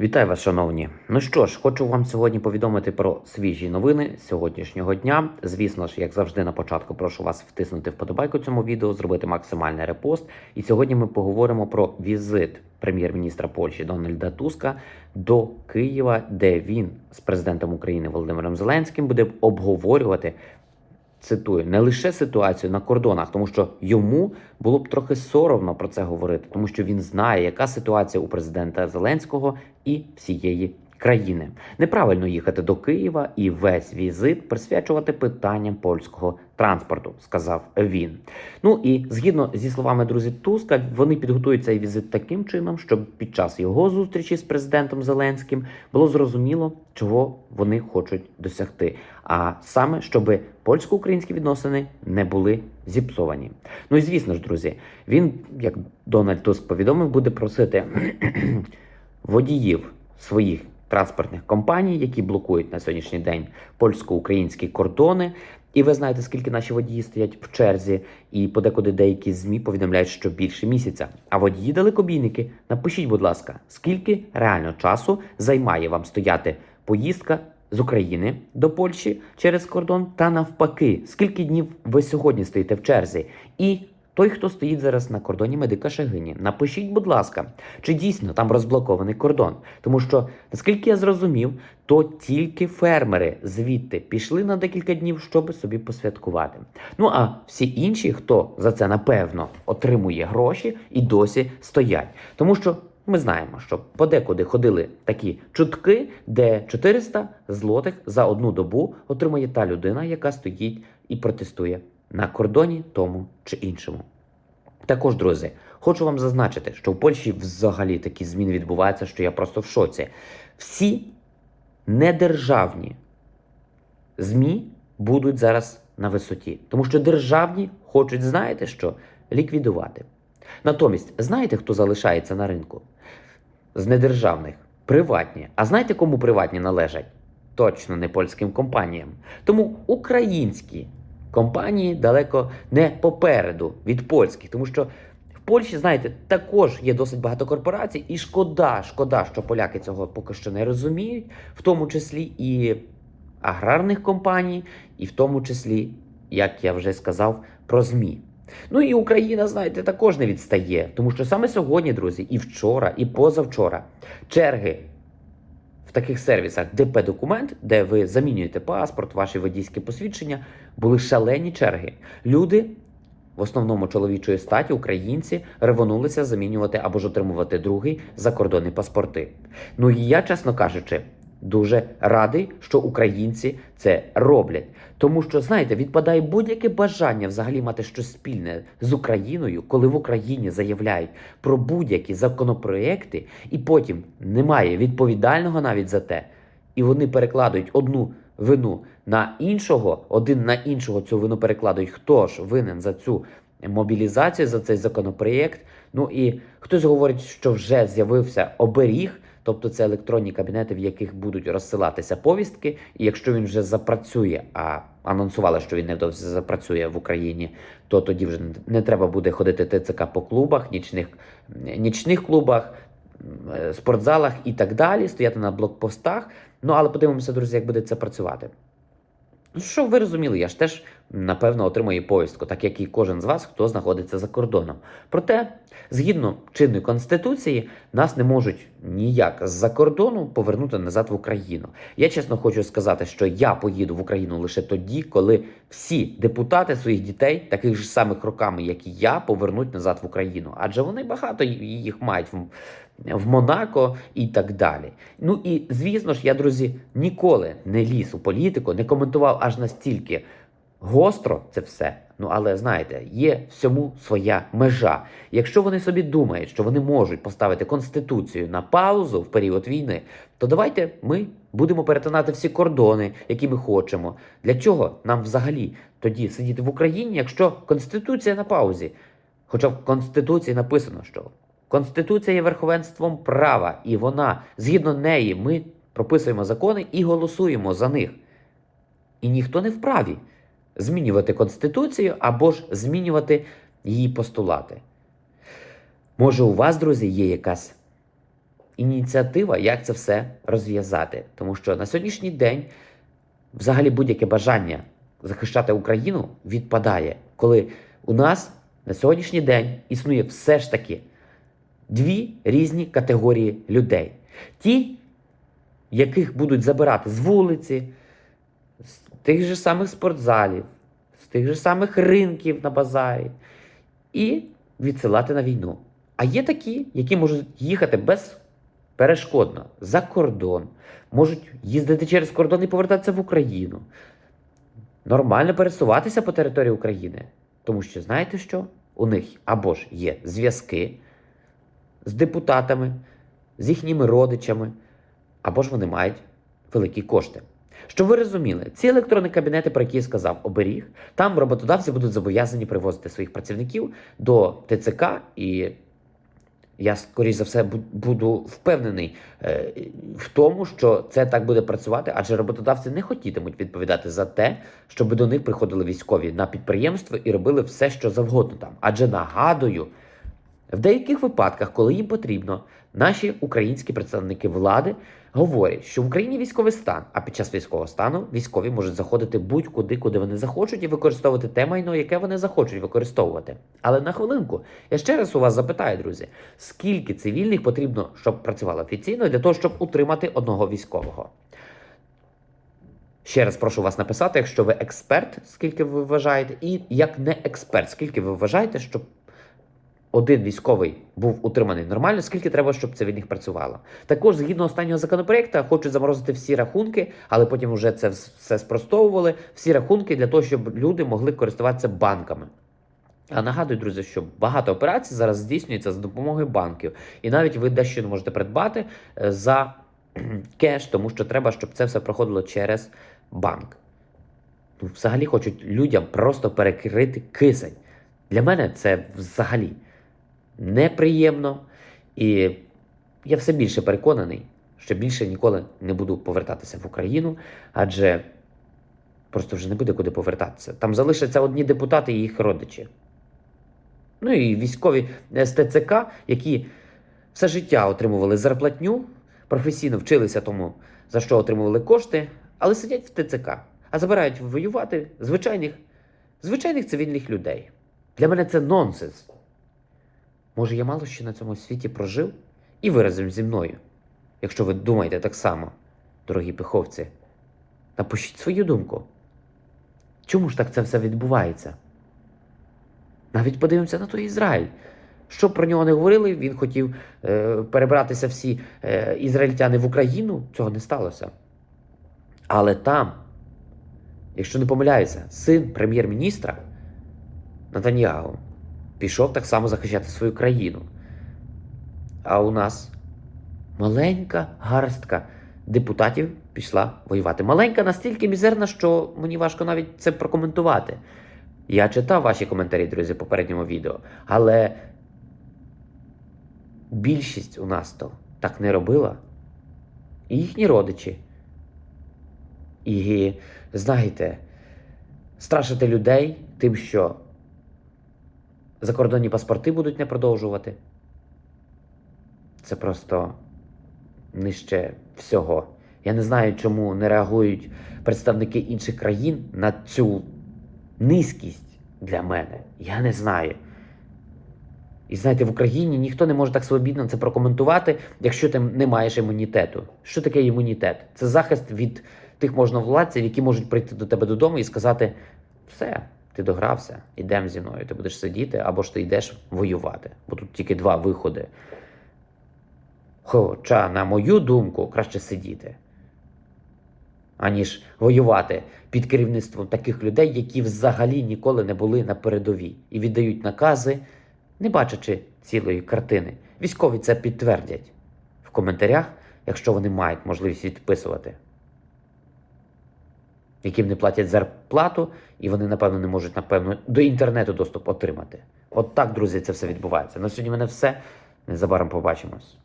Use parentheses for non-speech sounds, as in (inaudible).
Вітаю вас, шановні. Ну що ж, хочу вам сьогодні повідомити про свіжі новини сьогоднішнього дня. Звісно ж, як завжди, на початку прошу вас втиснути вподобайку цьому відео, зробити максимальний репост. І сьогодні ми поговоримо про візит прем'єр-міністра Польщі Дональда Туска до Києва, де він з президентом України Володимиром Зеленським буде обговорювати. Цитую не лише ситуацію на кордонах, тому що йому було б трохи соромно про це говорити, тому що він знає, яка ситуація у президента Зеленського і всієї країни. Неправильно їхати до Києва і весь візит присвячувати питанням польського транспорту, сказав він. Ну і згідно зі словами друзі Туска, вони підготують цей візит таким чином, щоб під час його зустрічі з президентом Зеленським було зрозуміло, чого вони хочуть досягти. А саме, щоб польсько-українські відносини не були зіпсовані. Ну і звісно ж, друзі, він, як Дональд Туск повідомив, буде просити (clears throat) водіїв своїх транспортних компаній, які блокують на сьогоднішній день польсько-українські кордони. І ви знаєте, скільки наші водії стоять в черзі, і подекуди деякі змі повідомляють, що більше місяця. А водії далекобійники, напишіть, будь ласка, скільки реально часу займає вам стояти поїздка з України до Польщі через кордон, та навпаки, скільки днів ви сьогодні стоїте в черзі? І той, хто стоїть зараз на кордоні медика Шагині, напишіть, будь ласка, чи дійсно там розблокований кордон? Тому що, наскільки я зрозумів, то тільки фермери звідти пішли на декілька днів, щоб собі посвяткувати. Ну а всі інші, хто за це напевно отримує гроші, і досі стоять, тому що. Ми знаємо, що подекуди ходили такі чутки, де 400 злотих за одну добу отримує та людина, яка стоїть і протестує на кордоні тому чи іншому. Також, друзі, хочу вам зазначити, що в Польщі взагалі такі зміни відбуваються, що я просто в шоці. Всі недержавні ЗМІ будуть зараз на висоті, тому що державні хочуть, знаєте що, ліквідувати. Натомість, знаєте, хто залишається на ринку? З недержавних приватні. А знаєте, кому приватні належать? Точно не польським компаніям. Тому українські компанії далеко не попереду від польських, тому що в Польщі, знаєте, також є досить багато корпорацій, і шкода, шкода, що поляки цього поки що не розуміють, в тому числі і аграрних компаній, і в тому числі, як я вже сказав, про ЗМІ. Ну і Україна, знаєте, також не відстає, тому що саме сьогодні, друзі, і вчора, і позавчора черги в таких сервісах ДП-документ, де ви замінюєте паспорт, ваші водійські посвідчення, були шалені черги. Люди, в основному чоловічої статі, українці, ревонулися замінювати або ж отримувати другий закордонні паспорти. Ну і я, чесно кажучи, дуже радий, що українці це роблять. Тому що, знаєте, відпадає будь-яке бажання взагалі мати щось спільне з Україною, коли в Україні заявляють про будь-які законопроекти, і потім немає відповідального навіть за те, і вони перекладають одну вину на іншого, один на іншого цю вину перекладають. Хто ж винен за цю мобілізацію, за цей законопроєкт? Ну і хтось говорить, що вже з'явився оберіг. Тобто це електронні кабінети, в яких будуть розсилатися повістки, і якщо він вже запрацює, а анонсували, що він невдовзі запрацює в Україні, то тоді вже не треба буде ходити ТЦК по клубах, нічних, нічних клубах, е, спортзалах і так далі, стояти на блокпостах. Ну але подивимося, друзі, як буде це працювати. Ну, що ви розуміли, я ж теж напевно отримую повістку, так як і кожен з вас, хто знаходиться за кордоном. Проте, згідно чинної конституції, нас не можуть ніяк з-за кордону повернути назад в Україну. Я чесно хочу сказати, що я поїду в Україну лише тоді, коли всі депутати своїх дітей, таких ж самих роками, як і я, повернуть назад в Україну. Адже вони багато їх мають в Монако і так далі. Ну і звісно ж, я, друзі, ніколи не ліз у політику, не коментував аж настільки гостро це все. Ну але знаєте, є всьому своя межа. Якщо вони собі думають, що вони можуть поставити конституцію на паузу в період війни, то давайте ми будемо перетинати всі кордони, які ми хочемо. Для чого нам взагалі тоді сидіти в Україні, якщо конституція на паузі? Хоча в конституції написано, що Конституція є верховенством права, і вона, згідно неї, ми прописуємо закони і голосуємо за них. І ніхто не вправі змінювати Конституцію або ж змінювати її постулати. Може, у вас, друзі, є якась ініціатива, як це все розв'язати. Тому що на сьогоднішній день взагалі будь-яке бажання захищати Україну відпадає, коли у нас на сьогоднішній день існує все ж таки дві різні категорії людей: ті, яких будуть забирати з вулиці, тих же самих спортзалів, з тих же самих ринків на базарі, і відсилати на війну. А є такі, які можуть їхати безперешкодно за кордон, можуть їздити через кордон і повертатися в Україну. Нормально пересуватися по території України. Тому що знаєте що? У них або ж є зв'язки з депутатами, з їхніми родичами, або ж вони мають великі кошти. Щоб ви розуміли, ці електронні кабінети, про які я сказав, оберіг, там роботодавці будуть зобов'язані привозити своїх працівників до ТЦК, і я, скоріш за все, буду впевнений е, в тому, що це так буде працювати, адже роботодавці не хотітимуть відповідати за те, щоб до них приходили військові на підприємство і робили все, що завгодно там. Адже нагадую, в деяких випадках, коли їм потрібно, наші українські представники влади говорять, що в Україні військовий стан, а під час військового стану військові можуть заходити будь-куди, куди вони захочуть, і використовувати те майно, яке вони захочуть використовувати. Але на хвилинку я ще раз у вас запитаю, друзі, скільки цивільних потрібно, щоб працювало офіційно для того, щоб утримати одного військового? Ще раз прошу вас написати, якщо ви експерт, скільки ви вважаєте, і як не експерт, скільки ви вважаєте, щоб один військовий був утриманий нормально, скільки треба, щоб цивільних працювало. Також, згідно останнього законопроекту, хочуть заморозити всі рахунки, але потім вже це все спростовували. Всі рахунки для того, щоб люди могли користуватися банками. А нагадую, друзі, що багато операцій зараз здійснюється за допомогою банків, і навіть ви дещо не можете придбати е, за кеш, тому що треба, щоб це все проходило через банк. Ну, взагалі хочуть людям просто перекрити кисень. Для мене це взагалі неприємно, і я все більше переконаний, що більше ніколи не буду повертатися в Україну, адже просто вже не буде куди повертатися. Там залишаться одні депутати і їх родичі. Ну і військові з ТЦК, які все життя отримували зарплатню, професійно вчилися тому, за що отримували кошти, але сидять в ТЦК, а забирають воювати звичайних, звичайних цивільних людей. Для мене це нонсенс. Може, я мало що на цьому світі прожив? І ви разом зі мною. Якщо ви думаєте так само, дорогі пиховці, напишіть свою думку. Чому ж так це все відбувається? Навіть подивимося на той Ізраїль. Що про нього не говорили, він хотів е, перебратися всі е, ізраїльтяни в Україну, цього не сталося. Але там, якщо не помиляюся, син прем'єр-міністра Натаньягу пішов так само захищати свою країну. А у нас маленька гарстка депутатів пішла воювати. Маленька настільки мізерна, що мені важко навіть це прокоментувати. Я читав ваші коментарі, друзі, в попередньому відео, але більшість у нас то так не робила. І їхні родичі. І знаєте, страшити людей тим, що закордонні паспорти будуть не продовжувати. Це просто нижче всього. Я не знаю, чому не реагують представники інших країн на цю низькість для мене. Я не знаю. І знаєте, в Україні ніхто не може так свобідно це прокоментувати, якщо ти не маєш імунітету. Що таке імунітет? Це захист від тих можновладців, які можуть прийти до тебе додому і сказати: все, ти догрався, ідемо зі мною, ти будеш сидіти, або ж ти йдеш воювати. Бо тут тільки два виходи. Хоча, на мою думку, краще сидіти, аніж воювати під керівництвом таких людей, які взагалі ніколи не були на передовій і віддають накази, не бачачи цілої картини. Військові це підтвердять в коментарях, якщо вони мають можливість відписувати. Яким не платять зарплату, і вони, напевно, не можуть, напевно, до інтернету доступ отримати. От так, друзі, це все відбувається. На сьогодні мене все. Незабаром побачимось.